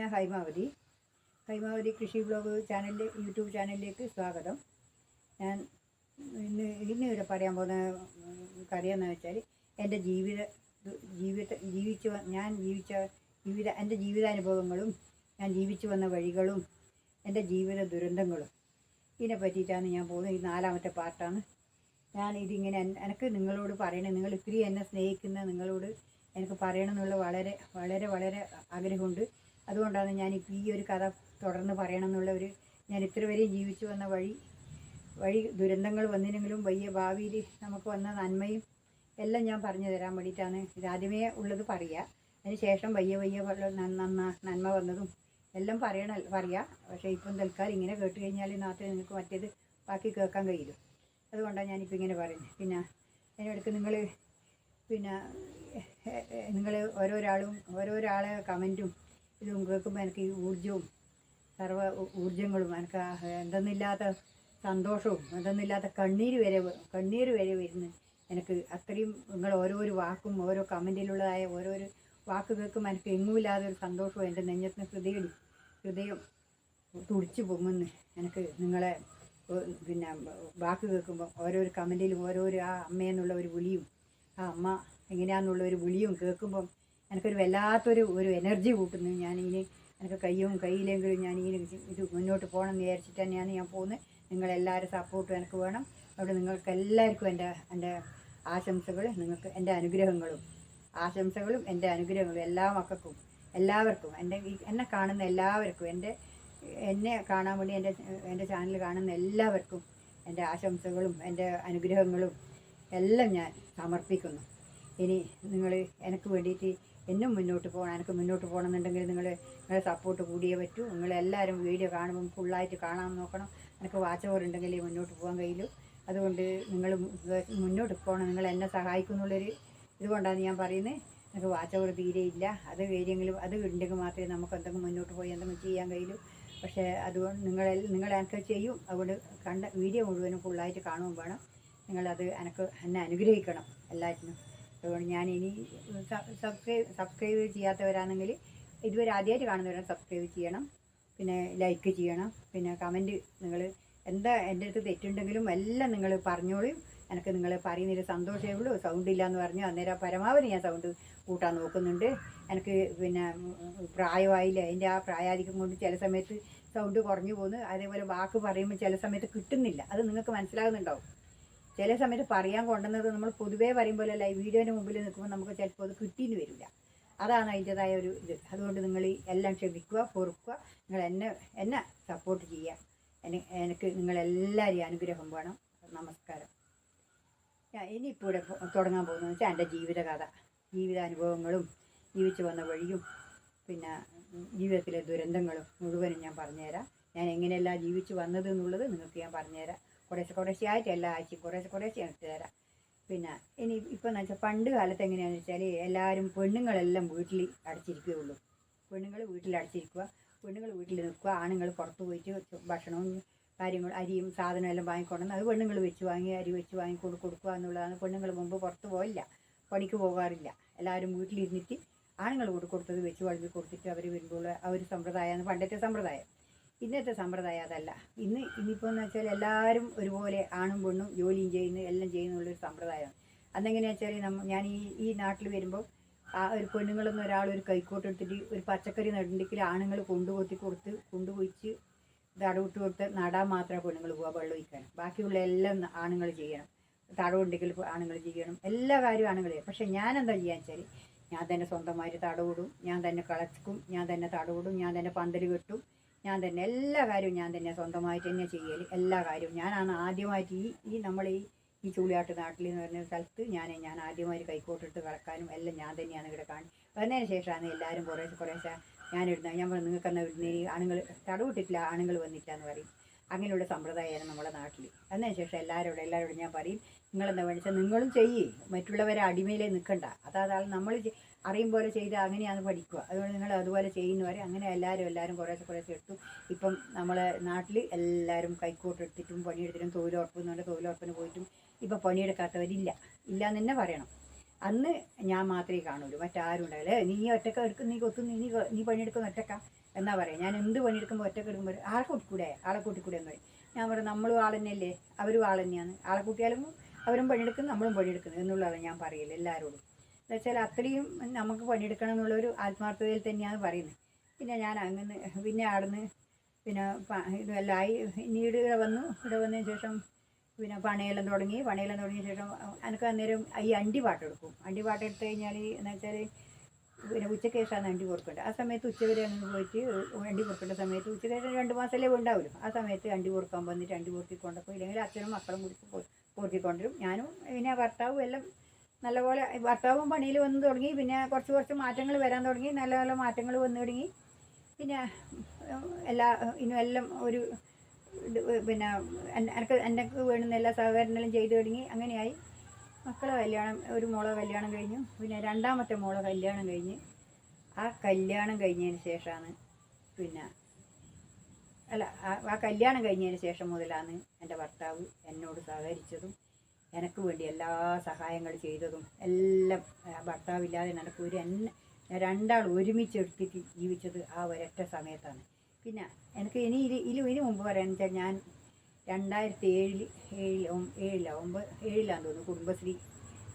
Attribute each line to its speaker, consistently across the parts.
Speaker 1: ഞാൻ ഹൈമാവതി. ഹൈമാവതി കൃഷി ബ്ലോഗ് ചാനലിലെ യൂട്യൂബ് ചാനലിലേക്ക് സ്വാഗതം. ഞാൻ ഇന്ന് ഇന്ന് ഇവിടെ പറയാൻ പോകുന്ന കാര്യമെന്ന് വെച്ചാൽ എന്റെ ജീവിത ജീവിത ജീവിച്ച് ഞാൻ ജീവിച്ച ജീവിത എന്റെ ജീവിതാനുഭവങ്ങളും ഞാൻ ജീവിച്ചു വന്ന വഴികളും എന്റെ ജീവിത ദുരന്തങ്ങളും ഇതിനെ പറ്റിയിട്ടാണ് ഞാൻ പോകുന്നത്. ഈ നാലാമത്തെ പാർട്ടാണ് ഞാൻ ഇതിങ്ങനെ എനിക്ക് നിങ്ങളോട് പറയണേ നിങ്ങൾ ഇത്തിരി എന്നെ സ്നേഹിക്കുന്ന നിങ്ങളോട് എനിക്ക് പറയണമെന്നുള്ള വളരെ വളരെ വളരെ ആഗ്രഹമുണ്ട്. അതുകൊണ്ടാണ് ഇപ്പം ഈ ഒരു കഥ തുടർന്ന് പറയണമെന്നുള്ള ഒരു ഞാൻ ഇത്ര വരെയും ജീവിച്ചു വന്ന വഴി. വഴി ദുരന്തങ്ങൾ വന്നില്ലെങ്കിലും വലിയ ഭാവിയിൽ നമുക്ക് വന്ന നന്മയും എല്ലാം ഞാൻ പറഞ്ഞു തരാൻ വേണ്ടിയിട്ടാണ് ഇതാദ്യമേ ഉള്ളത് പറയുക അതിന് ശേഷം വയ്യ വയ്യ നന്ന- നന്മ വന്നതും എല്ലാം പറയണ പറയാം. പക്ഷേ ഇപ്പം തൽക്കാലം ഇങ്ങനെ കേട്ട് കഴിഞ്ഞാൽ മാത്രമേ നിങ്ങൾക്ക് മറ്റേത് ബാക്കി കേൾക്കാൻ കഴിയൂ അതുകൊണ്ടാണ് ഞാനിപ്പോൾ ഇങ്ങനെ പറയുന്നത് പിന്നെ അതിനിടയ്ക്ക് നിങ്ങൾ പിന്നെ നിങ്ങൾ ഓരോരാളും ഓരോരാളെ കമന്റും ഇതും കേൾക്കുമ്പോൾ എനിക്ക് ഊർജവും സർവ ഊർജങ്ങളും എനിക്ക് എന്തെന്നില്ലാത്ത സന്തോഷവും എന്തെന്നില്ലാത്ത കണ്ണീര് വരെ കണ്ണീര് വരെ വരുന്നു എനിക്ക് അത്രയും നിങ്ങൾ ഓരോരോ വാക്കും ഓരോ കമന്റിലുള്ളതായ ഓരോരോ വാക്ക് കേൾക്കുമ്പോൾ എനിക്ക് എങ്ങുമില്ലാതെ ഒരു സന്തോഷവും എന്റെ നെഞ്ഞത്തിന് ഹൃദയം ഹൃദയം തുടിച്ചു പൊങ്ങുന്നു. എനിക്ക് നിങ്ങളെ പിന്നെ വാക്ക് കേൾക്കുമ്പോൾ ഓരോരോ കമന്റിലും ഓരോരോ ആ അമ്മയെന്നുള്ള ഒരു വിളിയും ആ അമ്മ എങ്ങനെയാന്നുള്ള ഒരു വിളിയും കേൾക്കുമ്പം എനിക്കൊരു വല്ലാത്തൊരു ഒരു എനർജി കൂട്ടുന്നു. ഞാനിങ്ങനെ എനിക്ക് കയ്യും കയ്യിലെങ്കിലും ഞാൻ ഇത് മുന്നോട്ട് പോകണം എന്ന് വിചാരിച്ചിട്ട് തന്നെയാണ് ഞാൻ പോകുന്നത്. നിങ്ങളെല്ലാവരും സപ്പോർട്ടും എനിക്ക് വേണം. അവിടെ നിങ്ങൾക്ക് എല്ലാവർക്കും എന്റെ എന്റെ ആശംസകൾ നിങ്ങൾക്ക് എന്റെ അനുഗ്രഹങ്ങളും ആശംസകളും എന്റെ അനുഗ്രഹങ്ങളും എല്ലാ മക്കൾക്കും എല്ലാവർക്കും എന്റെ എന്നെ കാണുന്ന എല്ലാവർക്കും എന്റെ എന്നെ കാണാൻ വേണ്ടി എന്റെ എന്റെ ചാനൽ കാണുന്ന എല്ലാവർക്കും എന്റെ ആശംസകളും എന്റെ അനുഗ്രഹങ്ങളും എല്ലാം ഞാൻ സമർപ്പിക്കുന്നു. ഇനി നിങ്ങൾ എനിക്ക് വേണ്ടിയിട്ട് എന്നും മുന്നോട്ട് പോകണം. എനിക്ക് മുന്നോട്ട് പോകണമെന്നുണ്ടെങ്കിൽ നിങ്ങൾ നിങ്ങളെ സപ്പോർട്ട് കൂടിയേ പറ്റൂ. നിങ്ങളെല്ലാവരും വീഡിയോ കാണുമ്പം ഫുള്ളായിട്ട് കാണാൻ നോക്കണം. എനിക്ക് വാച്ച് ഓവർ ഉണ്ടെങ്കിൽ മുന്നോട്ട് പോകാൻ കഴിയൂ അതുകൊണ്ട് നിങ്ങൾ മുന്നോട്ട് പോകണം. നിങ്ങൾ എന്നെ സഹായിക്കുന്നുള്ളൊരു ഇതുകൊണ്ടാണ് ഞാൻ പറയുന്നത് എനിക്ക് വാച്ച് ഓവർ തീരെ ഇല്ല. അത് കാര്യമെങ്കിലും അത് ഉണ്ടെങ്കിൽ മാത്രമേ നമുക്ക് എന്തെങ്കിലും മുന്നോട്ട് പോയി എന്തെങ്കിലും ചെയ്യാൻ കഴിയൂ പക്ഷേ അതുകൊണ്ട് നിങ്ങൾ നിങ്ങൾ എനിക്ക് ചെയ്യും. അതുകൊണ്ട് കണ്ട വീഡിയോ മുഴുവനും ഫുള്ളായിട്ട് കാണുമ്പോൾ വേണം. നിങ്ങളത് എനിക്ക് എന്നെ അനുഗ്രഹിക്കണം. എല്ലാറ്റിനും. അതുകൊണ്ട് ഞാൻ ഇനി സബ്സ്ക്രൈബ് സബ്സ്ക്രൈബ് ചെയ്യാത്തവരാണെങ്കിൽ ഇതുവരെ ആദ്യമായിട്ട് കാണുന്നവരാണ് സബ്സ്ക്രൈബ് ചെയ്യണം. പിന്നെ ലൈക്ക് ചെയ്യണം. പിന്നെ കമന്റ് നിങ്ങൾ എന്താ എന്റെ അടുത്ത് തെറ്റുണ്ടെങ്കിലും എല്ലാം നിങ്ങൾ പറഞ്ഞോളും. എനിക്ക് നിങ്ങൾ പറയുന്നതിൽ സന്തോഷമേ ഉള്ളൂ. സൗണ്ട് ഇല്ല എന്ന് പറഞ്ഞു അന്നേരം പരമാവധി ഞാൻ സൗണ്ട് കൂട്ടാൻ നോക്കുന്നുണ്ട്. എനിക്ക് പിന്നെ പ്രായമായില്ല. അതിന്റെ ആ പ്രായാധികം കൊണ്ട് ചില സമയത്ത് സൗണ്ട് കുറഞ്ഞു പോകുന്നു. അതേപോലെ വാക്ക് പറയുമ്പോൾ ചില സമയത്ത് കിട്ടുന്നില്ല. അത് നിങ്ങൾക്ക് മനസ്സിലാകുന്നുണ്ടാവും. ചില സമയത്ത് പറയാൻ കൊണ്ടുവന്നത് നമ്മൾ പൊതുവേ പറയുമ്പോഴല്ല ഈ വീഡിയോന്റെ മുമ്പിൽ നിൽക്കുമ്പോൾ നമുക്ക് ചിലപ്പോൾ അത് കിട്ടിയെന്ന് വരില്ല. അതാണ് അതിന്റെതായ ഒരു ഇത്. അതുകൊണ്ട് നിങ്ങൾ എല്ലാം ക്ഷമിക്കുക പൊറുക്കുക നിങ്ങൾ എന്നെ എന്നെ സപ്പോർട്ട് ചെയ്യുക. എനി- എനിക്ക് നിങ്ങളെല്ലാവരെയും അനുഗ്രഹം വേണം. നമസ്കാരം. ഞാൻ ഇനിയിപ്പോൾ ഇവിടെ തുടങ്ങാൻ പോകുന്നത് വെച്ചാൽ എന്റെ ജീവിതകഥ. ജീവിതാനുഭവങ്ങളും ജീവിച്ചു വന്ന വഴിയും പിന്നെ ജീവിതത്തിലെ ദുരന്തങ്ങളും മുഴുവനും ഞാൻ പറഞ്ഞുതരാം. ഞാൻ എങ്ങനെയല്ല ജീവിച്ചു വന്നത് എന്നുള്ളത് നിങ്ങൾക്ക് ഞാൻ പറഞ്ഞുതരാം. കുറേശ്ശെ കുറേശ്ശെ ആയിട്ട് എല്ലാ ആഴ്ചയും കുറേശ്ശെ കുറേശ്ശെ ഇട്ട് തരാം പിന്നെ ഇനി ഇപ്പം എന്ന് വെച്ചാൽ പണ്ട് കാലത്ത് എങ്ങനെയാണെന്ന് വെച്ചാൽ എല്ലാവരും പെണ്ണുങ്ങളെല്ലാം വീട്ടിൽ അടച്ചിരിക്കുകയുള്ളൂ പെണ്ണുങ്ങൾ വീട്ടിൽ അടച്ചിരിക്കുക പെണ്ണുങ്ങൾ വീട്ടിൽ നിൽക്കുക ആണുങ്ങൾ പുറത്ത് പോയിട്ട് ഭക്ഷണവും കാര്യങ്ങൾ അരിയും സാധനവും എല്ലാം വാങ്ങിക്കൊണ്ടെന്ന് അത് പെണ്ണുങ്ങൾ വെച്ച് വാങ്ങി അരി വെച്ച് വാങ്ങി കൊടു കൊടുക്കുക എന്നുള്ളതാണ് പെണ്ണുങ്ങൾ മുമ്പ് പുറത്ത് പോയില്ല പണിക്ക് പോകാറില്ല. എല്ലാവരും വീട്ടിലിരുന്നിട്ട് ആണുങ്ങൾ കൂടെ കൊടുത്തത് വെച്ച് വളമ്പി കൊടുത്തിട്ട് അവർ വരുമ്പോൾ ആ ഒരു സമ്പ്രദായമാണ് പണ്ടത്തെ സമ്പ്രദായം. ഇന്നത്തെ സമ്പ്രദായം അതല്ല. ഇന്ന് ഇന്നിപ്പോൾ എന്ന് വെച്ചാൽ എല്ലാവരും ഒരുപോലെ ആണും പെണ്ണും ജോലിയും ചെയ്യുന്നു എല്ലാം ചെയ്യുന്നുള്ളൊരു സമ്പ്രദായമാണ്. അന്നെങ്ങനെയാ വെച്ചാൽ നമ്മ ഞാൻ ഈ ഈ നാട്ടിൽ വരുമ്പോൾ ആ ഒരു പെണ്ണുങ്ങളൊന്നും ഒരാൾ ഒരു കൈക്കോട്ട് എടുത്തിട്ട് ഒരു പച്ചക്കറി നടുണ്ടെങ്കിൽ ആണുങ്ങൾ കൊണ്ടുകൊത്തി കൊടുത്ത് കൊണ്ടുപോയിച്ച് തടവിട്ട് കൊടുത്ത് നടാൻ മാത്രമേ പെണ്ണുങ്ങൾ പോകാൻ വെള്ളം ഒഴിക്കാൻ. ബാക്കിയുള്ള എല്ലാം ആണുങ്ങൾ ചെയ്യണം. തടവുണ്ടെങ്കിൽ ആണുങ്ങൾ ചെയ്യണം. എല്ലാ കാര്യവും ആണുങ്ങൾ ചെയ്യണം. പക്ഷേ ഞാൻ എന്താ ചെയ്യാന്ന് വെച്ചാൽ ഞാൻ തന്നെ സ്വന്തമായിട്ട് തടവിടും ഞാൻ തന്നെ കളക്കും ഞാൻ തന്നെ തടവിടും ഞാൻ തന്നെ പന്തൽ കെട്ടും ഞാൻ തന്നെ എല്ലാ കാര്യവും ഞാൻ തന്നെ സ്വന്തമായിട്ട് തന്നെ ചെയ്യൽ എല്ലാ കാര്യവും. ഞാനാണ് ആദ്യമായിട്ട് ഈ ഈ നമ്മൾ ഈ ഈ ചൂളിയാട്ട് നാട്ടിൽ എന്ന് പറഞ്ഞ സ്ഥലത്ത് ഞാൻ ഞാൻ ആദ്യമായി കൈക്കോട്ടിട്ട് കളക്കാനും എല്ലാം ഞാൻ തന്നെയാണ് ഇവിടെ കാണി. വന്നതിന് ശേഷമാണ് എല്ലാവരും കുറേശ്ശെ കുറേശ്ശെ ഞാൻ ഇടുന്നത് ഞാൻ പറഞ്ഞു നിങ്ങൾക്ക് എന്നാൽ ഇടുന്നതിന് ആണുങ്ങൾ തടവിട്ടിട്ടില്ല ആണുങ്ങൾ വന്നിട്ടില്ല എന്ന് പറയും. അങ്ങനെയുള്ള സമ്പ്രദായമാണ് നമ്മുടെ നാട്ടിൽ അതിന് ശേഷം എല്ലാവരോടും എല്ലാവരോടും ഞാൻ പറയും നിങ്ങളെന്താ വേണിച്ചാൽ നിങ്ങളും ചെയ്യേ. മറ്റുള്ളവരെ അടിമയിലേ നിൽക്കണ്ട അതാ നമ്മൾ അറിയും പോലെ ചെയ്ത് അങ്ങനെയാണ് പഠിക്കുക. അതുകൊണ്ട് നിങ്ങൾ അതുപോലെ ചെയ്യുന്ന വരെ അങ്ങനെ എല്ലാവരും എല്ലാവരും കുറേശ്ശെ കുറേശ്ശെ എടുത്തു. ഇപ്പം നമ്മളെ നാട്ടിൽ എല്ലാവരും കൈക്കോട്ട് എടുത്തിട്ടും പണിയെടുത്തിട്ടും തൊഴിലുറപ്പ് എന്ന് പറഞ്ഞാൽ തൊഴിലുറപ്പിന് പോയിട്ടും ഇപ്പം പണിയെടുക്കാത്തവരില്ല. ഇല്ല എന്ന് തന്നെ പറയണം. അന്ന് ഞാൻ മാത്രമേ കാണുള്ളൂ. മറ്റാരും ഉണ്ടാവില്ല. "ഏ, നീ ഒറ്റക്ക എടുക്കും നീ കൊത്തും നീ നീ പണിയെടുക്കുന്ന ഒറ്റക്ക എന്നാ പറയാം. ഞാൻ എന്ത് പണിയെടുക്കുമ്പോൾ ഒറ്റയ്ക്ക് എടുക്കുമ്പോൾ ആളെ കൂട്ടിക്കൂടെ ആളെ കൂട്ടിക്കൂടെ എന്ന് പറയും. ഞാൻ പറയും നമ്മളും ആൾ തന്നെയല്ലേ? അവരും ആൾ തന്നെയാണ്. ആളെ കൂട്ടിയാലും അവരും പണിയെടുക്കുന്നു നമ്മളും പണിയെടുക്കുന്നു എന്നുള്ളതാണ് ഞാൻ പറയില്ല എല്ലാവരോടും എന്ന് വെച്ചാൽ അത്രയും നമുക്ക് പണിയെടുക്കണം എന്നുള്ളൊരു ആത്മാർത്ഥതയിൽ തന്നെയാണ് പറയുന്നത്. പിന്നെ ഞാൻ അങ്ങനെ പിന്നെ അവിടുന്ന് പിന്നെ ഇതെല്ലാം ആയി. പിന്നീട് ഇവിടെ വന്നു. ഇവിടെ വന്നതിന് ശേഷം പിന്നെ പണയെല്ലാം തുടങ്ങി. പണയെല്ലാം തുടങ്ങിയ ശേഷം എനിക്ക് അന്നേരം ഈ അണ്ടി പാട്ടെടുക്കും അണ്ടി പാട്ടെടുത്ത് കഴിഞ്ഞാൽ എന്ന് വെച്ചാൽ പിന്നെ ഉച്ചയ്ക്ക് ശേഷമാണ് അണ്ടി കൊടുക്കേണ്ടത്. ആ സമയത്ത് ഉച്ചവരെ അങ്ങ് പോയിട്ട് അണ്ടി കൊടുക്കേണ്ട സമയത്ത് ഉച്ചയ്ക്ക് ശേഷം രണ്ട് മാസമല്ലേ ഉണ്ടാവുമല്ലോ ആ സമയത്ത് അണ്ടി കൊടുക്കാൻ വന്നിട്ട് അണ്ടി പൊറുക്കി കൊണ്ടപ്പോൾ ഇല്ലെങ്കിൽ അച്ഛനും മക്കളും കൂടി പൊറുക്കിക്കൊണ്ടിരും ഞാനും പിന്നെ ഭർത്താവും എല്ലാം നല്ലപോലെ ഭർത്താവും പണിയിൽ വന്ന് തുടങ്ങി. പിന്നെ കുറച്ച് കുറച്ച് മാറ്റങ്ങൾ വരാൻ തുടങ്ങി. നല്ല നല്ല മാറ്റങ്ങൾ വന്നു തുടങ്ങി. പിന്നെ എല്ലാ ഇനും എല്ലാം ഒരു പിന്നെ എനിക്ക് എനിക്ക് വേണ്ടുന്ന എല്ലാ സഹകരണങ്ങളും ചെയ്തു തുടങ്ങി. അങ്ങനെയായി. മക്കളെ കല്യാണം ഒരു മോളെ കല്യാണം കഴിഞ്ഞു. പിന്നെ രണ്ടാമത്തെ മോളെ കല്യാണം കഴിഞ്ഞ്. ആ കല്യാണം കഴിഞ്ഞതിന് ശേഷമാണ് പിന്നെ അല്ല ആ കല്യാണം കഴിഞ്ഞതിന് ശേഷം മുതലാണ് എന്റെ ഭർത്താവ് എന്നോട് സഹകരിച്ചതും എനിക്ക് വേണ്ടി എല്ലാ സഹായങ്ങൾ ചെയ്തതും എല്ലാം ഭർത്താവില്ലാതെ എനിക്ക് ഒരു എന്നെ രണ്ടാൾ ഒരുമിച്ച് എടുത്തിട്ട് ജീവിച്ചത് ആ ഒരൊറ്റ സമയത്താണ്. പിന്നെ എനിക്ക് ഇനി ഇത് ഇതിൽ ഇതിന് മുമ്പ് പറയാന്ന് വെച്ചാൽ ഞാൻ രണ്ടായിരത്തി ഏഴിൽ ഏഴിൽ ഏഴില ഒമ്പത് ഏഴിലാന്ന് തോന്നുന്നു കുടുംബശ്രീ.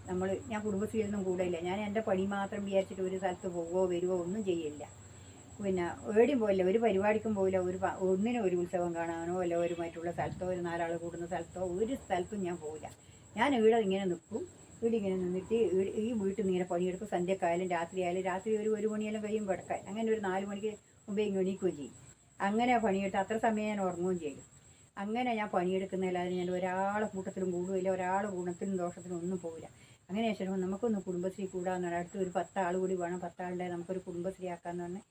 Speaker 1: നമ്മൾ ഞാൻ കുടുംബശ്രീയിലൊന്നും കൂടെയില്ല. ഞാൻ എന്റെ പണി മാത്രം വിചാരിച്ചിട്ട് ഒരു സ്ഥലത്ത് പോവുകയോ വരുവോ ഒന്നും ചെയ്യില്ല പിന്നെ എവിടെയും പോയില്ല ഒരു പരിപാടിക്കും പോയില്ല ഒരു ഒന്നിനും ഒരു ഉത്സവം കാണാനോ അല്ല ഒരു മറ്റുള്ള സ്ഥലത്തോ ഒരു നാലാൾ കൂടുന്ന സ്ഥലത്തോ ഒരു സ്ഥലത്തും ഞാൻ പോവില്ല. ഞാൻ ഇവിടെ ഇങ്ങനെ നിൽക്കും. ഇവിടെ ഇങ്ങനെ നിന്നിട്ട് ഈ- വീട്ടിൽ നിന്ന് ഇങ്ങനെ പണിയെടുക്കും. സന്ധ്യക്കായാലും രാത്രിയായാലും രാത്രി ഒരു ഒരു മണിയെല്ലാം കഴിയും കിടക്കാൻ അങ്ങനെ ഒരു നാല് മണിക്ക് മുമ്പേ ഇങ്ങനെ എണീക്കുകയും ചെയ്യും. അങ്ങനെ പണിയെടുത്ത് അത്ര സമയം ഞാൻ ഉറങ്ങുകയും ചെയ്യും അങ്ങനെ ഞാൻ പണിയെടുക്കുന്നതല്ലാതെ ഞാൻ ഒരാളെ കൂട്ടത്തിലും കൂടുകയില്ല ഒരാളെ ഗുണത്തിലും ദോഷത്തിലും ഒന്നും പോവില്ല. അങ്ങനെ ശേഷം നമുക്കൊന്ന് കുടുംബശ്രീ കൂടാന്ന് പറഞ്ഞാൽ അടുത്ത് ഒരു പത്താൾ കൂടി വേണം. പത്താളുടെ നമുക്കൊരു കുടുംബശ്രീ ആക്കാന്ന് പറഞ്ഞ്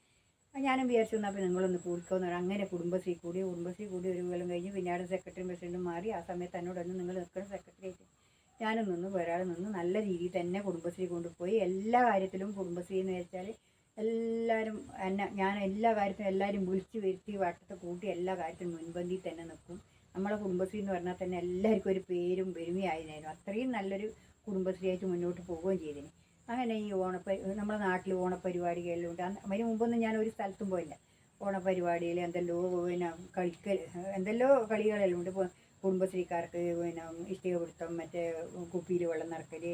Speaker 1: ആ ഞാനും വിചാരിച്ചു എന്നാൽ പിന്നെ നിങ്ങളൊന്ന് കൂടിക്കോന്ന് പറഞ്ഞു അങ്ങനെ കുടുംബശ്രീ കൂടി കുടുംബശ്രീ കൂടി ഒരു കൊല്ലം കഴിഞ്ഞ് പിന്നീട് സെക്രട്ടറിയും പ്രസിഡന്റും മാറി ആ സമയത്ത് എന്നോടൊന്ന് നിങ്ങൾ നിൽക്കണം സെക്രട്ടറി ആയിട്ട് ഞാനും നിന്ന് വേറെ നിന്ന്. നല്ല രീതിയിൽ തന്നെ കുടുംബശ്രീ കൊണ്ടുപോയി. എല്ലാ കാര്യത്തിലും കുടുംബശ്രീ എന്ന് വെച്ചാൽ എല്ലാവരും എന്നെ ഞാൻ എല്ലാ കാര്യത്തിനും എല്ലാവരും വിളിച്ച് വരുത്തി വട്ടത്തെ കൂട്ടി എല്ലാ കാര്യത്തിനും മുൻപന്തിയിൽ തന്നെ നിൽക്കും. നമ്മളെ കുടുംബശ്രീ എന്ന് പറഞ്ഞാൽ തന്നെ എല്ലാവർക്കും ഒരു പേരും പെരുമയായിരുന്നു അത്രയും നല്ലൊരു കുടുംബശ്രീ ആയിട്ട് മുന്നോട്ട് പോവുകയും ചെയ്തിന്. അങ്ങനെ ഈ ഓണപ്പ നമ്മുടെ നാട്ടിൽ ഓണപ്പരിപാടികളിലും ഉണ്ട് അതിന് മുമ്പൊന്നും ഞാൻ ഒരു സ്ഥലത്തും പോയില്ല. ഓണപ്പരിപാടിയിൽ എന്തെല്ലോ പിന്നെ കളിക്കൽ എന്തെല്ലോ കളികളെല്ലാം ഉണ്ട് കുടുംബശ്രീക്കാർക്ക് പിന്നെ ഇഷ്ടിക പിടുത്തം മറ്റേ കുപ്പിയിൽ വെള്ളം നിറക്കൽ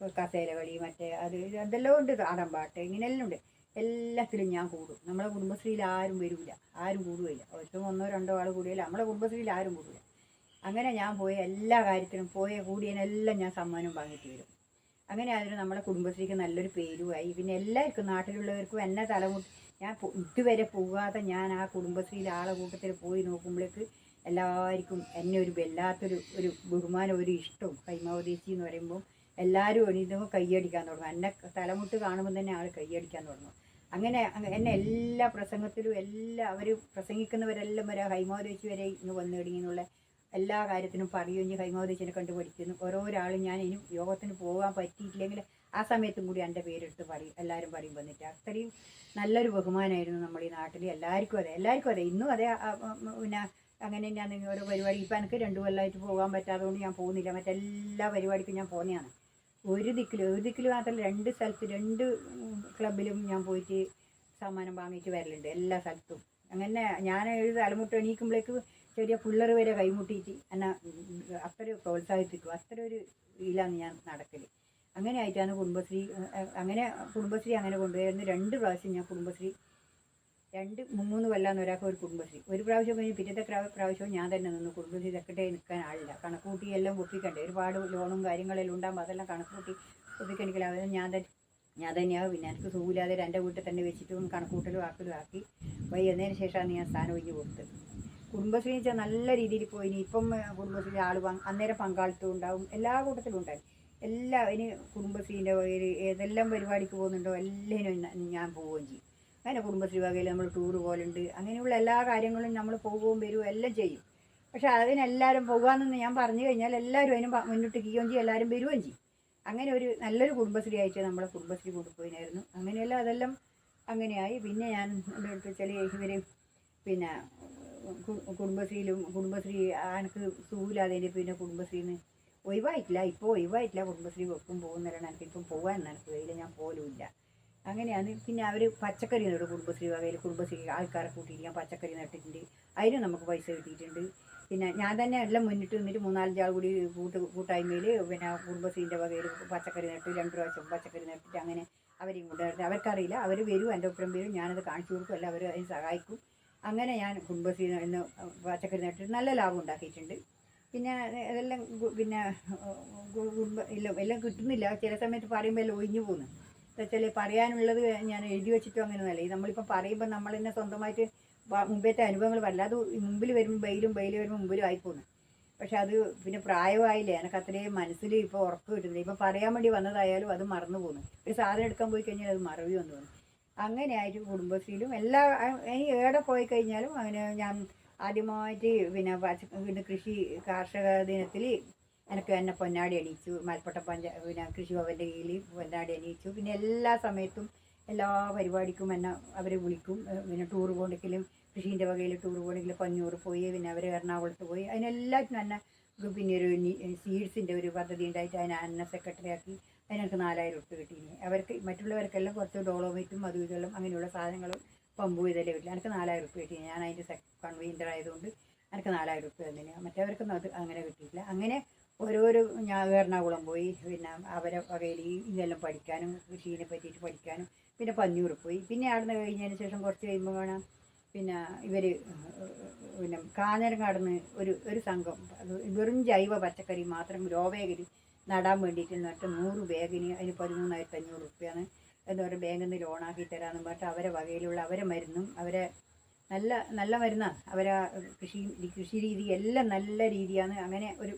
Speaker 1: കസേര കളി മറ്റേ അത് അതെല്ലാം ഉണ്ട്. ആടമ്പാട്ട് ഇങ്ങനെയെല്ലാം ഉണ്ട്. എല്ലാത്തിലും ഞാൻ കൂടും. നമ്മളെ കുടുംബശ്രീയിൽ ആരും വരില്ല ആരും കൂടുകയില്ല. ഒറ്റ ഒന്നോ രണ്ടോ ആൾ കൂടിയില്ല നമ്മളെ കുടുംബശ്രീയിൽ ആരും കൂടില്ല അങ്ങനെ ഞാൻ പോയ എല്ലാ കാര്യത്തിനും പോയ കൂടിയതിനെല്ലാം ഞാൻ സമ്മാനം വാങ്ങിയിട്ട് വരും. അങ്ങനെ അതിന് നമ്മളെ കുടുംബശ്രീക്ക് നല്ലൊരു പേരുമായി പിന്നെ എല്ലാവർക്കും നാട്ടിലുള്ളവർക്കും എന്നെ തലമുട്ടി ഞാൻ ഇതുവരെ പോകാതെ ഞാൻ ആ കുടുംബശ്രീയിൽ ആളെ കൂട്ടത്തിൽ പോയി നോക്കുമ്പോഴേക്ക് എല്ലാവർക്കും എന്നെ ഒരു വല്ലാത്തൊരു ഒരു ബഹുമാനം ഒരു ഇഷ്ടവും കൈമാവദേശി എന്ന് പറയുമ്പോൾ എല്ലാവരും എണീറ്റുമ്പോൾ കൈയടിക്കാൻ തുടങ്ങും എന്നെ തലമുട്ട് കാണുമ്പോൾ തന്നെ ആൾ കൈയടിക്കാൻ തുടങ്ങും അങ്ങനെ എന്നെ എല്ലാ പ്രസംഗത്തിലും എല്ലാ അവർ പ്രസംഗിക്കുന്നവരെല്ലാം വരെ ഹൈമാവദേശി വരെ ഇന്ന് വന്നു തുടങ്ങിയെന്നുള്ള എല്ലാ കാര്യത്തിനും പറയും ഇനി ഹൈമാവദേശിനെ കണ്ട് പഠിക്കുന്നു ഓരോരാളും ഞാൻ ഇനി യോഗത്തിന് പോകാൻ പറ്റിയിട്ടില്ലെങ്കിൽ ആ സമയത്തും കൂടി എന്റെ പേരെടുത്ത് പറയും എല്ലാവരും പറയും വന്നിട്ട് അത്രയും നല്ലൊരു ബഹുമാനമായിരുന്നു നമ്മുടെ ഈ നാട്ടിൽ എല്ലാവർക്കും അതെ എല്ലാവർക്കും അതെ ഇന്നും അതെ പിന്നെ അങ്ങനെ ഞാൻ ഓരോ പരിപാടി ഇപ്പം എനിക്ക് രണ്ടു കൊല്ലമായിട്ട് പോകാൻ പറ്റാത്തതുകൊണ്ട് ഞാൻ പോകുന്നില്ല. മറ്റെല്ലാ പരിപാടിക്കും ഞാൻ പോകുന്നതാണ്. ഒരു ദിക്കിൽ ഒരു ദിക്കിൽ മാത്രമല്ല രണ്ട് സ്ഥലത്ത് രണ്ട് ക്ലബിലും ഞാൻ പോയിട്ട് സമ്മാനം വാങ്ങിയിട്ട് വരലുണ്ട് എല്ലാ സ്ഥലത്തും. അങ്ങനെ ഞാൻ ഒരു തലമുട്ട് എണീക്കുമ്പോഴേക്ക് ചെറിയ പിള്ളേർ വരെ കൈമുട്ടിയിട്ട് എന്നെ അത്ര പ്രോത്സാഹിപ്പിക്കും. അത്ര ഒരു ഇതിലാണ് ഞാൻ നടക്കൽ അങ്ങനെ ആയിട്ടാണ് കുടുംബശ്രീ അങ്ങനെ കുടുംബശ്രീ അങ്ങനെ കൊണ്ടുപോയിരുന്നു രണ്ട് പ്രാവശ്യം ഞാൻ കുടുംബശ്രീ രണ്ട് മൂന്ന് കൊല്ലാന്ന് ഒരാൾക്ക് ഒരു കുടുംബശ്രീ. ഒരു പ്രാവശ്യം കഴിഞ്ഞ് പിറ്റത്തെ പ്രാവശ്യവും ഞാൻ തന്നെ നിന്ന് കുടുംബശ്രീ സെക്രട്ടറി നിൽക്കാൻ ആളില്ല. കണക്ക് കൂട്ടി എല്ലാം ഒപ്പിക്കണ്ടേ? ഒരുപാട് ലോണും കാര്യങ്ങളെല്ലാം ഉണ്ടാകുമ്പോൾ അതെല്ലാം കണക്കൂട്ടി ഒപ്പിക്കണമെങ്കിൽ അവർ ഞാൻ തന്നെ ഞാൻ തന്നെയാവും. പിന്നെ എനിക്ക് സുഖമില്ലാതെ എന്റെ വീട്ടിൽ തന്നെ വെച്ചിട്ടും കണക്കൂട്ടലും ആക്കലും ആക്കി വൈ എന്നതിന് ശേഷമാണ് ഞാൻ സ്ഥാനം ഒഴിഞ്ഞ് കൊടുത്തത്. കുടുംബശ്രീ വെച്ചാൽ നല്ല രീതിയിൽ പോയി. ഇനി ഇപ്പം കുടുംബശ്രീ ആൾ അന്നേരം പങ്കാളിത്തം ഉണ്ടാവും. എല്ലാ കൂട്ടത്തിലും ഉണ്ടായി. എല്ലാ ഇനി കുടുംബശ്രീന്റെ ഏതെല്ലാം പരിപാടിക്ക് പോകുന്നുണ്ടോ എല്ലാം ഞാൻ പോവുകയും ചെയ്യും. അങ്ങനെ കുടുംബശ്രീ വകയിൽ നമ്മൾ ടൂറ് പോലുണ്ട് അങ്ങനെയുള്ള എല്ലാ കാര്യങ്ങളും നമ്മൾ പോകുകയും വരികയും എല്ലാം ചെയ്യും. പക്ഷേ അതിനെല്ലാവരും പോകാമെന്ന് ഞാൻ പറഞ്ഞു കഴിഞ്ഞാൽ എല്ലാവരും അതിന് മുന്നിട്ട് കീയുകയും ചെയ്യും എല്ലാവരും വരികയും ചെയ്യും. അങ്ങനെ ഒരു നല്ലൊരു കുടുംബശ്രീ ആയിട്ട് നമ്മളെ കുടുംബശ്രീ കൊണ്ടുപോയിനായിരുന്നു. അങ്ങനെയല്ല അതെല്ലാം അങ്ങനെയായി. പിന്നെ ഞാൻ ചില ഇവർ പിന്നെ കുടുംബശ്രീയിലും കുടുംബശ്രീ എനിക്ക് സുഖമില്ലാതെ പിന്നെ കുടുംബശ്രീന്ന് ഒഴിവായിട്ടില്ല. ഇപ്പോൾ ഒഴിവായിട്ടില്ല കുടുംബശ്രീ വെക്കും പോകുന്നവരാണ്. എനിക്കിപ്പം പോകാൻ എനിക്ക് ഞാൻ ഞാൻ പോലുമില്ല അങ്ങനെയാണ് പിന്നെ അവർ പച്ചക്കറി നടും കുടുംബശ്രീ വകയിൽ കുടുംബശ്രീ ആൾക്കാരെ കൂട്ടിയിരിക്കാം പച്ചക്കറി നട്ടിട്ടുണ്ട് അതിന് നമുക്ക് പൈസ കിട്ടിയിട്ടുണ്ട് പിന്നെ ഞാൻ തന്നെ എല്ലാം മുന്നിട്ട് നിന്നിട്ട് മൂന്നാലഞ്ചാൾ കൂടി കൂട്ട് കൂട്ടായ്മയിൽ പിന്നെ കുടുംബശ്രീന്റെ വകയിൽ പച്ചക്കറി നട്ടു രണ്ട് പ്രാവശ്യം പച്ചക്കറി നട്ടിട്ട് അങ്ങനെ അവരെയും കൊണ്ടുവരുന്നത് അവർക്കറിയില്ല അവർ വരും എന്റെ ഒപ്പം വരും ഞാനത് കാണിച്ചു കൊടുക്കും അല്ല അവർ അതിന് സഹായിക്കും അങ്ങനെ ഞാൻ കുടുംബശ്രീ നിന്ന് പച്ചക്കറി നട്ടിട്ട് നല്ല ലാഭം ഉണ്ടാക്കിയിട്ടുണ്ട് പിന്നെ അതെല്ലാം പിന്നെ കുടുംബ എല്ലാം എല്ലാം കിട്ടുന്നില്ല ചില സമയത്ത് പറയുമ്പോൾ എല്ലാം ഒഴിഞ്ഞു പോകുന്നു വെച്ചാൽ പറയാനുള്ളത് ഞാൻ എഴുതി വെച്ചിട്ടോ അങ്ങനെ നല്ല നമ്മളിപ്പോൾ പറയുമ്പോൾ നമ്മൾ തന്നെ സ്വന്തമായിട്ട് മുമ്പേത്തെ അനുഭവങ്ങൾ വല്ലാതെ മുമ്പിൽ വരുമ്പോൾ ബെയിലും ബെയിൽ വരുമ്പോൾ മുമ്പിലും ആയിപ്പോന്നു. പക്ഷെ അത് പിന്നെ പ്രായമായില്ലേ. എനിക്ക് അത്രയും മനസ്സിൽ ഇപ്പോൾ ഉറപ്പ് കിട്ടുന്നില്ല. ഇപ്പോൾ പറയാൻ വേണ്ടി വന്നതായാലും അത് മറന്നു പോകുന്നു ഒരു സാധനം എടുക്കാൻ പോയി കഴിഞ്ഞാൽ അത് മറവി വന്നു പോകുന്നു അങ്ങനെ ആയിട്ട് കുടുംബശ്രീയിലും എല്ലാ ഇനി ഏടെ പോയി കഴിഞ്ഞാലും അങ്ങനെ ഞാൻ ആദ്യമായിട്ട് പിന്നെ പിന്നെ കൃഷി കാർഷിക ദിനത്തിൽ എനിക്ക് എന്നെ പൊന്നാടി അണിയിച്ചു മലപ്പട്ട പഞ്ച പിന്നെ കൃഷി ഭവന്റെ കീഴിൽ പൊന്നാടി അണിയിച്ചു പിന്നെ എല്ലാ സമയത്തും എല്ലാ പരിപാടിക്കും എന്നെ അവരെ വിളിക്കും. പിന്നെ ടൂർ പോകണമെങ്കിലും കൃഷീന്റെ വകയിൽ ടൂർ പോകണമെങ്കിൽ പഞ്ഞൂർ പോയി. പിന്നെ അവർ എറണാകുളത്ത് പോയി. അതിനെല്ലാത്തിനും എന്നെ പിന്നെ ഒരു സീഡ്സിന്റെ ഒരു പദ്ധതി ഉണ്ടായിട്ട് അതിനെ എന്നെ സെക്രട്ടറി ആക്കി അതിനൊക്കെ നാലായിരം ഉറുപ്പ് കിട്ടീനി അവർക്ക് മറ്റുള്ളവർക്കെല്ലാം കുറച്ച് ഡോളോമൈറ്റും അതും ഇതെല്ലാം അങ്ങനെയുള്ള സാധനങ്ങളും പമ്പ് ഇതെല്ലാം കിട്ടി എനിക്ക് നാലായിരം ഉപ്പ് കിട്ടി ഞാൻ അതിന്റെ കൺവീനർ ആയതുകൊണ്ട് എനിക്ക് നാലായിരം ഉപ്പ് തന്നെ മറ്റവർക്കൊന്നും അത് അങ്ങനെ കിട്ടിയില്ല അങ്ങനെ ഓരോരോ ഞാൻ എറണാകുളം പോയി. പിന്നെ അവരെ വകയിൽ ഇതെല്ലാം പഠിക്കാനും കൃഷിയെ പറ്റിയിട്ട് പഠിക്കാനും. പിന്നെ പന്നിയൂർ പോയി. പിന്നെ അവിടുന്ന് കഴിഞ്ഞതിന് ശേഷം കുറച്ച് കഴിയുമ്പോൾ വേണം പിന്നെ ഇവർ പിന്നെ കാഞ്ഞരങ്ങാടുന്ന് ഒരു ഒരു സംഘം. വെറും ജൈവ പച്ചക്കറി മാത്രം ഗ്രോ ബാഗിൽ നടാൻ വേണ്ടിയിട്ട് നട്ട് നൂറ് ബാഗിന് അതിന് പതിമൂന്നായിരത്തി അഞ്ഞൂറ് റുപ്യാണ്. എന്താ പറയുക ബാങ്കിൽ നിന്ന് ലോണാക്കി തരാമെന്ന് പറഞ്ഞിട്ട് അവരെ വകയിലുള്ള അവരെ മരുന്നും അവരെ നല്ല നല്ല മരുന്നാണ് അവരെ കൃഷി കൃഷി രീതി എല്ലാം നല്ല രീതിയാണ്. അങ്ങനെ ഒരു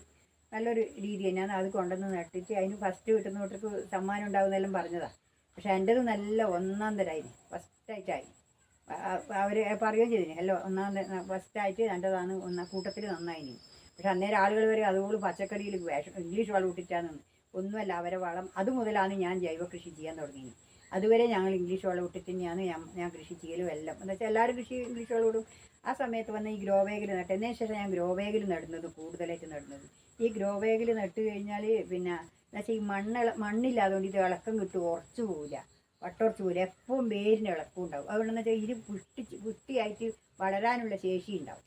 Speaker 1: നല്ലൊരു രീതി തന്നെയാണ് അത് കൊണ്ടുവന്ന് നട്ടിട്ട് അതിന് ഫസ്റ്റ് കിട്ടുന്ന കൂട്ടർക്ക് സമ്മാനം ഉണ്ടാകുന്നെല്ലാം പറഞ്ഞതാണ് പക്ഷെ എന്റെത് നല്ല ഒന്നാം തരായി ഫസ്റ്റായിട്ടായി അവർ പറയുകയും ചെയ്തിന്. അല്ലോ ഒന്നാം ഫസ്റ്റായിട്ട് എന്റെതാണ് ഒന്നാം കൂട്ടത്തിൽ നന്നായിനി. പക്ഷെ അന്നേരം ആളുകൾ വരെ അതുപോലെ പച്ചക്കറിയിൽ വേഷം ഇംഗ്ലീഷ് വളം ഇട്ടിട്ടാണ് ഒന്നുമല്ല അവരെ വളം. അത് മുതലാണ് ഞാൻ ജൈവ കൃഷി ചെയ്യാൻ തുടങ്ങിയത്. അതുവരെ ഞങ്ങൾ ഇംഗ്ലീഷ് വളം ഇട്ടിട്ട് തന്നെയാണ് ഞാൻ ഞാൻ കൃഷി ചെയ്യലും എല്ലാം. എന്ന് വെച്ചാൽ എല്ലാവരും കൃഷി ഇംഗ്ലീഷ് വളം ഇടും ആ സമയത്ത് വന്ന് ഈ ഗ്രോ ബാഗിൽ നട്ടതിന് ശേഷം ഞാൻ ഗ്രോ ബാഗിൽ നടുന്നത് കൂടുതലായിട്ട് നടുന്നത്. ഈ ഗ്രോ ബാഗിൽ നട്ട് കഴിഞ്ഞാൽ പിന്നെ എന്നുവെച്ചാൽ ഈ മണ്ണ് മണ്ണില്ലാതുകൊണ്ട് ഇത് ഇളക്കം കിട്ടും ഉറച്ചു പോവില്ല. വട്ടുറച്ച് പോവില്ല. എപ്പോഴും വേരിന് ഇളക്കം ഉണ്ടാവും. അതുകൊണ്ടെന്ന് വെച്ചാൽ ഇത് പുഷ്ടി പുഷ്ടിയായിട്ട് വളരാനുള്ള ശേഷി ഉണ്ടാവും.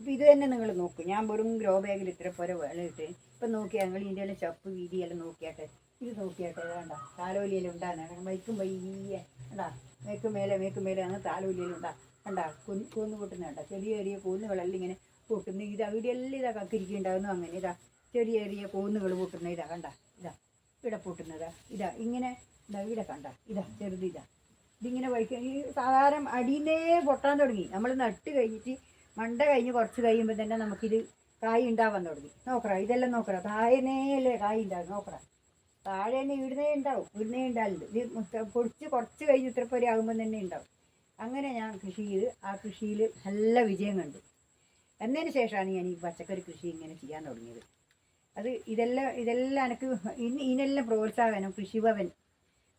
Speaker 1: ഇപ്പം ഇത് തന്നെ നിങ്ങൾ നോക്കും. ഞാൻ വെറും ഗ്രോ ബാഗിൽ ഇത്ര പോലെ വെള്ളം ഇട്ട് ഇപ്പം നോക്കിയാൽ ഞങ്ങൾ ഇതിന്റെ എല്ലാം ചപ്പ് വീതിയെല്ലാം നോക്കിയാട്ടെ. ഇത് നോക്കിയാട്ടെ. വേണ്ട താലോലിയെല്ലാം ഉണ്ടാകുന്ന വൈക്കും വയ്യ ഉണ്ടാ മേക്കും മേലെ മേക്കും മേലെ അങ്ങനെ താലോലിയെല്ലാം ഉണ്ടാ. കണ്ട കൊന്നു കൊന്നു പൊട്ടുന്നുണ്ട ചെറിയ ചെറിയ കൂന്നുകളെല്ലാം ഇങ്ങനെ പൊട്ടുന്നു ഇതാ ഇവിടെ എല്ലാം ഇതാ കക്കിരിക്കുന്നുണ്ടാകുന്നു അങ്ങനെ ഇതാ ചെറിയ ചെറിയ കോന്നുകൾ പൊട്ടുന്ന ഇതാ കണ്ട? ഇതാ ഇവിടെ പൊട്ടുന്നതാ ഇതാ. ഇങ്ങനെ ഇതാ ഇവിടെ കണ്ട? ഇതാ ചെറുത് ഇതാ. ഇതിങ്ങനെ വഴിക്കാൻ ഈ സാധാരണ അടിയിലേ പൊട്ടാൻ തുടങ്ങി. നമ്മൾ നട്ട് കഴിഞ്ഞിട്ട് മണ്ട കഴിഞ്ഞ് കുറച്ച് കഴിയുമ്പോൾ തന്നെ നമുക്കിത് കായ് ഉണ്ടാവാൻ തുടങ്ങി. നോക്കറ ഇതെല്ലാം നോക്കറ താഴേനേലേ കായ് ഉണ്ടാവും നോക്കറ താഴെ തന്നെ ഇവിടുന്നേ ഉണ്ടാവും ഇവിടുന്നേ ഉണ്ടാവില്ല ഇത് പൊടിച്ച് കുറച്ച് കഴിഞ്ഞ് ഇത്രപ്പൊരി ആകുമ്പോൾ തന്നെ ഉണ്ടാവും അങ്ങനെ ഞാൻ കൃഷി ചെയ്ത് ആ കൃഷിയിൽ നല്ല വിജയം കണ്ടു. എന്നതിന് ശേഷമാണ് ഞാൻ ഈ പച്ചക്കറി കൃഷി ഇങ്ങനെ ചെയ്യാൻ തുടങ്ങിയത്. അത് ഇതെല്ലാം ഇതെല്ലാം എനിക്ക് ഇതിനെല്ലാം പ്രോത്സാഹനം കൃഷിഭവൻ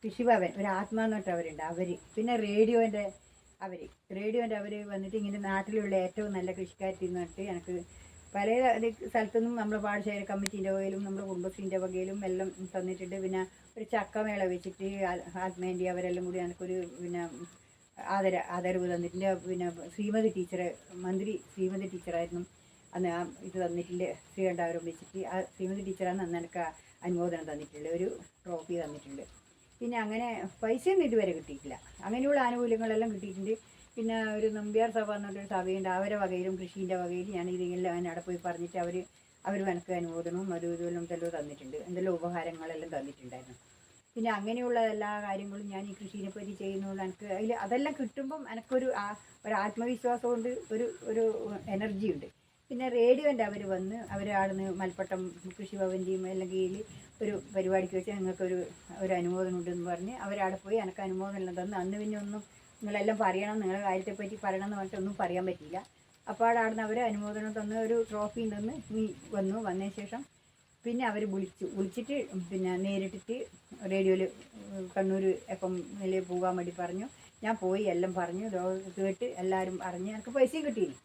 Speaker 1: കൃഷിഭവൻ ഒരു ആത്മാന്ന് അവരുണ്ട് അവർ പിന്നെ റേഡിയോന്റെ അവർ റേഡിയോന്റെ അവർ വന്നിട്ട് ഇങ്ങനെ നാട്ടിലുള്ള ഏറ്റവും നല്ല കൃഷിക്കാരി എന്നിട്ട് എനിക്ക് പല സ്ഥലത്തുനിന്നും നമ്മുടെ പാടശേഖര കമ്മിറ്റീന്റെ വകയിലും നമ്മുടെ കുടുംബശ്രീന്റെ വകയിലും എല്ലാം തന്നിട്ടുണ്ട്. പിന്നെ ഒരു ചക്കമേള വെച്ചിട്ട് ആത്മേന്റെ അവരെല്ലാം കൂടി എനിക്കൊരു പിന്നെ ആദര ആദരവ് തന്നിട്ടില്ല പിന്നെ ശ്രീമതി ടീച്ചർ മന്ത്രി ശ്രീമതി ടീച്ചറായിരുന്നു. അന്ന് ആ ഇത് തന്നിട്ടില്ല ശ്രീകണ്ഠാപുരം വെച്ചിട്ട് ആ ശ്രീമതി ടീച്ചറാണ് അന്ന് എനിക്ക് അനുമോദനം തന്നിട്ടുള്ളത് ഒരു ട്രോഫി തന്നിട്ടുണ്ട്. പിന്നെ അങ്ങനെ പൈസയൊന്നും ഇതുവരെ കിട്ടിയിട്ടില്ല. അങ്ങനെയുള്ള ആനുകൂല്യങ്ങളെല്ലാം കിട്ടിയിട്ടുണ്ട്. പിന്നെ ഒരു നമ്പ്യാർ സഭ എന്നൊരു സഭയുണ്ട് അവരെ വകയിലും കൃഷീന്റെ വകയിലും ഞാൻ ഇതെല്ലാം ഞാൻ അവിടെ പോയി പറഞ്ഞിട്ട് അവർ അവർ എനിക്ക് അനുമോദനവും അതും ഇതുമെല്ലാം എന്തെല്ലാം തന്നിട്ടുണ്ട്. എന്തെല്ലാം ഉപഹാരങ്ങളെല്ലാം തന്നിട്ടുണ്ടായിരുന്നു. പിന്നെ അങ്ങനെയുള്ള എല്ലാ കാര്യങ്ങളും ഞാൻ ഈ കൃഷിയെ പറ്റി ചെയ്യുന്നതുകൊണ്ട് എനിക്ക് അതിൽ അതെല്ലാം കിട്ടുമ്പം എനിക്കൊരു ഒരു ആത്മവിശ്വാസം കൊണ്ട് ഒരു ഒരു എനർജി ഉണ്ട്. പിന്നെ റേഡിയോന്റെ അവർ വന്ന് അവർ അവിടുന്ന് മൽപ്പട്ടം കൃഷി ഭവന്റെയും അല്ലെങ്കിൽ ഒരു പരിപാടിക്ക് വെച്ച് നിങ്ങൾക്കൊരു ഒരു അനുമോദനം ഉണ്ടെന്ന് പറഞ്ഞ് അവരവിടെ പോയി എനിക്ക് അനുമോദനം എല്ലാം തന്നു. അന്ന് പിന്നെ ഒന്നും നിങ്ങളെല്ലാം പറയണം നിങ്ങളുടെ കാര്യത്തെപ്പറ്റി പറയണം എന്ന് പറഞ്ഞിട്ടൊന്നും പറയാൻ പറ്റിയില്ല. അപ്പോൾ അവിടെ അവർ അനുമോദനം തന്ന് ഒരു ട്രോഫിയും തന്ന് നീ വന്നു. വന്നതിന് ശേഷം പിന്നെ അവർ വിളിച്ചു. വിളിച്ചിട്ട് പിന്നെ നേരിട്ടിട്ട് റേഡിയോയിൽ കണ്ണൂർ ഇതിൽ പോകാൻ വേണ്ടി പറഞ്ഞു. ഞാൻ പോയി എല്ലാം പറഞ്ഞു. കേട്ട് എല്ലാവരും അറിഞ്ഞ് എനിക്ക് പൈസയും കിട്ടിയില്ല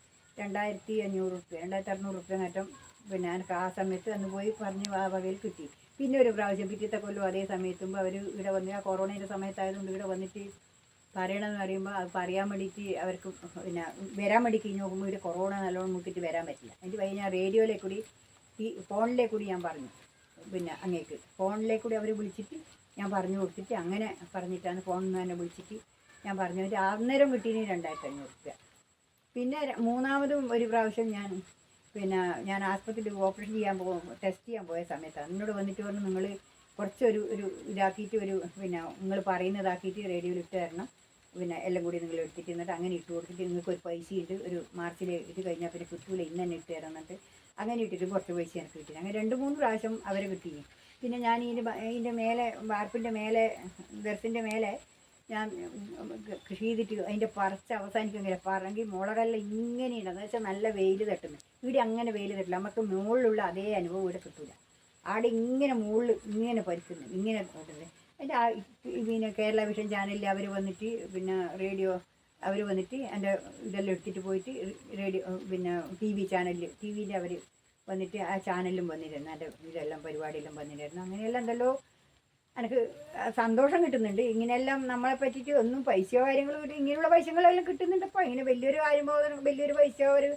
Speaker 1: രണ്ടായിരത്തി അഞ്ഞൂറ് റുപ്യ രണ്ടായിരത്തി അറുന്നൂറ് റുപ്യ നേട്ടം പിന്നെ എനിക്ക് ആ സമയത്ത് അന്ന് പോയി പറഞ്ഞ് ആ വകയിൽ കിട്ടി. പിന്നെ ഒരു പ്രാവശ്യം പിറ്റത്തെ കൊല്ലം അതേ സമയത്തുമ്പോൾ അവർ ഇവിടെ വന്ന് ആ കൊറോണയുടെ സമയത്തായതുകൊണ്ട് ഇവിടെ വന്നിട്ട് പറയണമെന്ന് പറയുമ്പോൾ അത് പറയാൻ വേണ്ടിയിട്ട് അവർക്ക് പിന്നെ വരാൻ വേണ്ടി കഴിഞ്ഞ് നോക്കുമ്പോൾ ഇവിടെ കൊറോണ നല്ലോണം നോക്കിയിട്ട് വരാൻ പറ്റില്ല. എനിക്ക് കഴിഞ്ഞാൽ റേഡിയോയിലെ കൂടി ഈ ഫോണിലേ കൂടി ഞാൻ പറഞ്ഞു. പിന്നെ അങ്ങേക്ക്. ഫോണിലേ കൂടി അവർ വിളിച്ചിട്ട് ഞാൻ പറഞ്ഞു കൊടുത്തിട്ട് അങ്ങനെ പറഞ്ഞിട്ടാണ് ഫോണിൽ നിന്ന് തന്നെ വിളിച്ചിട്ട് ഞാൻ പറഞ്ഞു. ഒരു അന്നേരം കിട്ടീന് രണ്ടായിരത്തി അഞ്ഞൂറ് രൂപ പിന്നെ മൂന്നാമതും ഒരു പ്രാവശ്യം ഞാൻ പിന്നെ ഞാൻ ആസ്പത്രിയിൽ ഓപ്പറേഷൻ ചെയ്യാൻ പോകും ടെസ്റ്റ് ചെയ്യാൻ പോയ സമയത്താണ് എന്നോട് വന്നിട്ട് പറഞ്ഞു നിങ്ങൾ കുറച്ചൊരു ഒരു ഇതാക്കിയിട്ട് ഒരു പിന്നെ നിങ്ങൾ പറയുന്നതാക്കിയിട്ട് റേഡിയോയിൽ ഇട്ട് തരണം. പിന്നെ എല്ലാം കൂടി നിങ്ങൾ എടുത്തിട്ട് എന്നിട്ട് അങ്ങനെ ഇട്ട് കൊടുത്തിട്ട് നിങ്ങൾക്ക് ഒരു പൈസ ഇട്ട് ഒരു മാർച്ചിൽ ഇട്ട് കഴിഞ്ഞാൽ പിന്നെ കിട്ടൂല. ഇന്ന് തന്നെ ഇട്ട് തരാം എന്നിട്ട് അങ്ങനെ ഇട്ടിട്ട് പുറത്ത് പൈസ എനിക്ക് കിട്ടി അങ്ങനെ രണ്ട് മൂന്ന് പ്രാവശ്യം അവരെ കിട്ടി പിന്നെ ഞാൻ ഇതിന്റെ ഇതിന്റെ മേലെ വാർപ്പിന്റെ മേലെ ഗർഫിന്റെ മേലെ ഞാൻ കൃഷി ചെയ്തിട്ട് അതിന്റെ പറച്ച് അവസാനിക്കുമെങ്കിലും പറങ്കിൽ മുളകെല്ലാം ഇങ്ങനെയുണ്ട് എന്ന് വെച്ചാൽ നല്ല വെയിൽ തട്ടുന്നു. ഇവിടെ അങ്ങനെ വെയിൽ തട്ടില്ല. നമുക്ക് മുകളിലുള്ള അതേ അനുഭവം ഇവിടെ കിട്ടില്ല ആടെ ഇങ്ങനെ മുകളിൽ ഇങ്ങനെ പരിക്കുന്നു ഇങ്ങനെ അതിന്റെ പിന്നെ കേരള വിഷൻ ചാനലിൽ അവർ വന്നിട്ട് പിന്നെ റേഡിയോ അവർ വന്നിട്ട് എന്റെ ഇതെല്ലാം എടുത്തിട്ട് പോയിട്ട് റേഡിയോ പിന്നെ ടി വി ചാനലിൽ ടി വിയിൽ അവർ വന്നിട്ട് ആ ചാനലിലും വന്നിരുന്നു. എന്റെ ഇതെല്ലാം പരിപാടിയിലും വന്നിരുന്നു. അങ്ങനെയെല്ലാം എന്തല്ലോ എനിക്ക് സന്തോഷം കിട്ടുന്നുണ്ട്. ഇങ്ങനെയെല്ലാം നമ്മളെ പറ്റിയിട്ട് ഒന്നും പൈസയോ കാര്യങ്ങളോ കിട്ടും ഇങ്ങനെയുള്ള പൈസകളെല്ലാം കിട്ടുന്നുണ്ട്. അപ്പോൾ ഇങ്ങനെ വലിയൊരു അനുമോദനം വലിയൊരു പൈസ ഒരു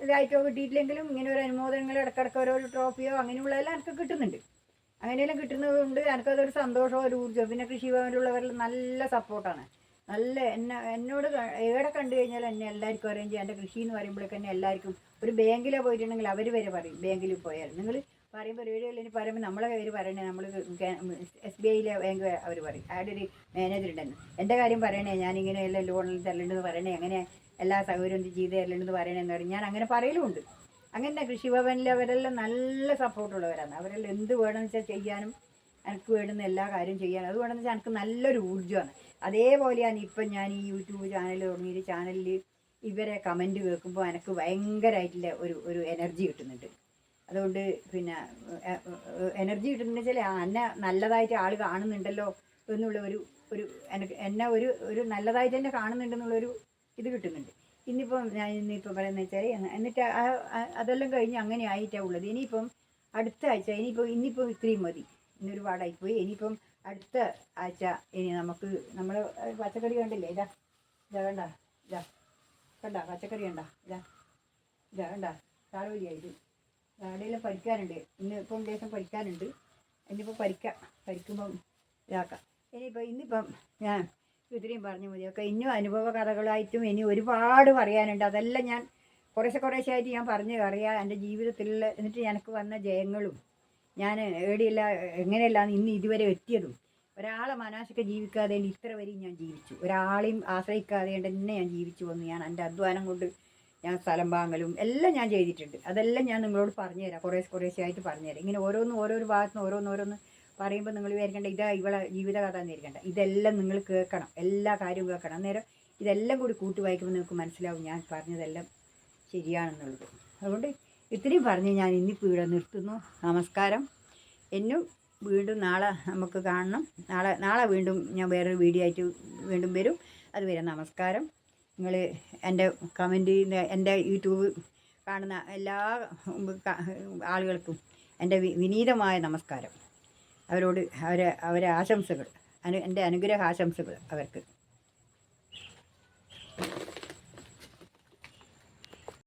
Speaker 1: ഇതായിട്ടോ കിട്ടിയിട്ടില്ലെങ്കിലും ഇങ്ങനെ ഒരു അനുമോദനങ്ങൾ ഇടക്കിടക്ക് ഓരോ ട്രോഫിയോ അങ്ങനെയുള്ളതെല്ലാം എനിക്ക് കിട്ടുന്നുണ്ട്. അങ്ങനെയെല്ലാം കിട്ടുന്നതുകൊണ്ട് എനിക്കതൊരു സന്തോഷമോ ഒരു ഊർജം പിന്നെ കൃഷി ഭവനിലുള്ളവരെല്ലാം നല്ല സപ്പോർട്ടാണ് നല്ല എന്നെ എന്നോട് എവിടെ കണ്ടു കഴിഞ്ഞാൽ എന്നെ എല്ലാവർക്കും അറിയാം. ചെയ്യാം എന്റെ കൃഷി എന്ന് പറയുമ്പോഴേക്ക് തന്നെ എല്ലാവർക്കും ഒരു ബാങ്കിലോ പോയിട്ടുണ്ടെങ്കിൽ അവർ വരെ പറയും ബാങ്കിൽ പോയാൽ. നിങ്ങൾ പറയുമ്പോൾ റേഡിയോയിൽ ഇനി പറയുമ്പോൾ നമ്മളെ പേര് പറയണേ നമ്മൾ എസ് ബി ഐയിലെ ബാങ്ക് അവർ പറയും. അവിടെ ഒരു മാനേജർ ഉണ്ടെന്ന്. എന്റെ കാര്യം പറയണേ ഞാനിങ്ങനെ എല്ലാം ലോണിൽ തരലുണ്ടെന്ന് പറയണേ അങ്ങനെ എല്ലാ സൗകര്യം ചെയ്ത് തരലുണ്ടെന്ന് പറയണേന്ന് പറയും. ഞാൻ അങ്ങനെ പറയലുമുണ്ട് അങ്ങനെ കൃഷിഭവനിൽ അവരെല്ലാം നല്ല സപ്പോർട്ടുള്ളവരാണ് അവരെല്ലാം എന്ത് വേണമെന്ന് വെച്ചാൽ ചെയ്യാനും എനിക്ക് വേണ്ടുന്ന എല്ലാ കാര്യവും ചെയ്യാനും. അതുകൊണ്ടെന്ന് വെച്ചാൽ എനിക്ക് നല്ലൊരു ഊർജമാണ്. അതേപോലെയാണ് ഇപ്പം ഞാൻ ഈ യൂട്യൂബ് ചാനൽ തുടങ്ങിയിട്ട് ചാനലിൽ ഇവരെ കമന്റ് കേൾക്കുമ്പോൾ എനിക്ക് ഭയങ്കരമായിട്ടുള്ള ഒരു ഒരു എനർജി കിട്ടുന്നുണ്ട്. അതുകൊണ്ട് പിന്നെ എനർജി കിട്ടുന്നുണ്ട് വെച്ചാൽ എന്നെ നല്ലതായിട്ട് ആൾ കാണുന്നുണ്ടല്ലോ എന്നുള്ള ഒരു ഒരു എനിക്ക് എന്നെ ഒരു ഒരു നല്ലതായിട്ട് തന്നെ കാണുന്നുണ്ടെന്നുള്ളൊരു ഇത് കിട്ടുന്നുണ്ട്. ഇന്നിപ്പം ഞാൻ ഇന്നിപ്പം പറയുന്നത് വെച്ചാൽ എന്നിട്ട് അതെല്ലാം കഴിഞ്ഞ് അങ്ങനെ ആയിട്ടാണ് ഉള്ളത്. ഇനിയിപ്പം അടുത്ത ആഴ്ച ഇനിയിപ്പോൾ ഇന്നിപ്പോൾ ഇത്രയും മതി. ഇന്നൊരുപാടായിപ്പോയി. ഇനിയിപ്പം അടുത്ത ആഴ്ച ഇനി നമുക്ക് നമ്മൾ പച്ചക്കറി കണ്ടില്ലേ? ഇതാ ഇതാ വേണ്ട ഇതാ. കണ്ട പച്ചക്കറി കണ്ട ഇതാ. ഇതാ കണ്ട താളവലിയായിട്ട് അവിടെയെല്ലാം പരിക്കാനുണ്ട് ഇന്ന് ഇപ്പം ദിവസം പരിക്കാനുണ്ട് ഇന്നിപ്പോൾ പഠിക്കാം. പരിക്കുമ്പം ഇതാക്കാം. ഇനിയിപ്പോൾ ഇന്നിപ്പം ഞാൻ ഇത്രയും പറഞ്ഞു മതിയൊക്കെ ഇനിയും അനുഭവ കഥകളായിട്ടും ഇനി ഒരുപാട് പറയാനുണ്ട്. അതെല്ലാം ഞാൻ കുറേശ്ശെ കുറേശ്ശെ ആയിട്ട് ഞാൻ പറഞ്ഞു അറിയാം. എന്റെ ജീവിതത്തിലുള്ള എന്നിട്ട് എനിക്ക് വന്ന ജയങ്ങളും ഞാൻ എവിടെയല്ല എങ്ങനെയല്ല ഇന്ന് ഇതുവരെ എത്തിയതും. ഒരാളെ മനാശിക്ക ജീവിക്കാതെ ഇത്ര വരെയും ഞാൻ ജീവിച്ചു. ഒരാളെയും ആശ്രയിക്കാതെ തന്നെ ഞാൻ ജീവിച്ചു വന്നു. ഞാൻ എന്റെ അധ്വാനം കൊണ്ട് ഞാൻ സ്ഥലം വാങ്ങലും എല്ലാം ഞാൻ ചെയ്തിട്ടുണ്ട്. അതെല്ലാം ഞാൻ നിങ്ങളോട് പറഞ്ഞുതരാം. കുറേശ്ശെ കുറേശ്ശെ ആയിട്ട് പറഞ്ഞുതരാം. ഇങ്ങനെ ഓരോന്ന് ഓരോരോ ഭാഗത്തുനിന്ന് ഓരോന്ന് ഓരോന്ന് പറയുമ്പോൾ നിങ്ങൾ വിചാരിക്കേണ്ട ഇതാ ഇവളെ ജീവിതകഥ കഥ എന്നിരിക്കേണ്ട ഇതെല്ലാം നിങ്ങൾ കേൾക്കണം. എല്ലാ കാര്യവും കേൾക്കണം. അന്നേരം ഇതെല്ലാം കൂടി കൂട്ടി വായിക്കുമ്പോൾ നിങ്ങൾക്ക് മനസ്സിലാവും ഞാൻ പറഞ്ഞതെല്ലാം ശരിയാണെന്നുള്ളത്. അതുകൊണ്ട് ഇത്രയും പറഞ്ഞ് ഞാൻ ഇന്നിപ്പോൾ ഇവിടെ നിർത്തുന്നു. നമസ്കാരം. എന്നും വീണ്ടും നാളെ നമുക്ക് കാണണം. നാളെ നാളെ വീണ്ടും ഞാൻ വേറൊരു വീഡിയോ ആയിട്ട് വീണ്ടും വരും. അതുവരെ നമസ്കാരം. നിങ്ങൾ എന്റെ കമന്റ് എന്റെ യൂട്യൂബ് കാണുന്ന എല്ലാ ആളുകൾക്കും എന്റെ വിനീതമായ നമസ്കാരം. അവരോട് അവരെ അവരെ ആശംസകൾ അനു എന്റെ അനുഗ്രഹ ആശംസകൾ അവർക്ക്.